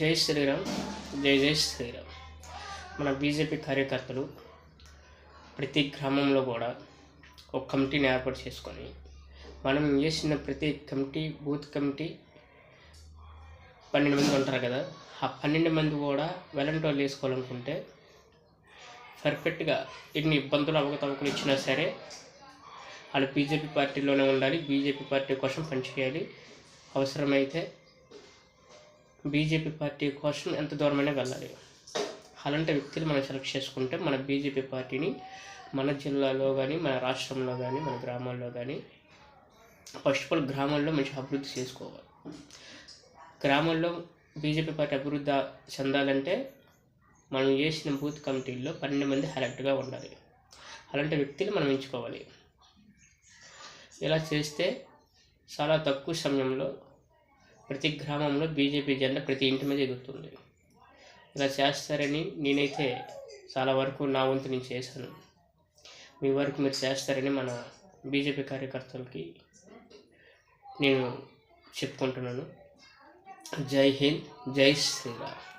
జై శ్రీరామ్ జై జై శ్రీరామ్. మన బీజేపీ కార్యకర్తలు ప్రతి గ్రామంలో కూడా ఒక కమిటీని ఏర్పాటు చేసుకొని మనం చేసిన ప్రతి కమిటీ బూత్ కమిటీ పన్నెండు మంది ఉంటారు కదా ఆ పన్నెండు మంది కూడా వాలంటీర్లు వేసుకోవాలనుకుంటే పర్ఫెక్ట్గా ఎన్ని ఇబ్బందులు అవకతవకలు ఇచ్చినా సరే వాళ్ళు బీజేపీ పార్టీలోనే ఉండాలి బీజేపీ పార్టీ కోసం పనిచేయాలి. అవసరమైతే బీజేపీ పార్టీ కోసం ఎంత దూరమైనా వెళ్ళాలి. అలాంటి వ్యక్తులు మనం సెలెక్ట్ చేసుకుంటే మన బీజేపీ పార్టీని మన జిల్లాలో కానీ మన రాష్ట్రంలో కానీ మన గ్రామాల్లో కానీ ఫస్ట్ ఆఫ్ ఆల్ గ్రామాల్లో మంచి అభివృద్ధి చేసుకోవాలి. గ్రామాల్లో బీజేపీ పార్టీ అభివృద్ధి చెందాలంటే మనం చేసిన బూత్ కమిటీల్లో పన్నెండు మంది హైలైట్గా ఉండాలి. అలాంటి వ్యక్తులు మనం ఎంచుకోవాలి. ఇలా చేస్తే చాలా తక్కువ సమయంలో ప్రతి గ్రామంలో బీజేపీ జెండా ప్రతి ఇంటి మీద ఎగురుతుంది. ఇలా చేస్తారని నేనైతే చాలా వరకు నా వంతు నేను చేశాను. మీ వరకు మీరు చేస్తారని మన బీజేపీ కార్యకర్తలకి నేను చెప్పుకుంటున్నాను. జై హింద్ జై శ్రీరామ్.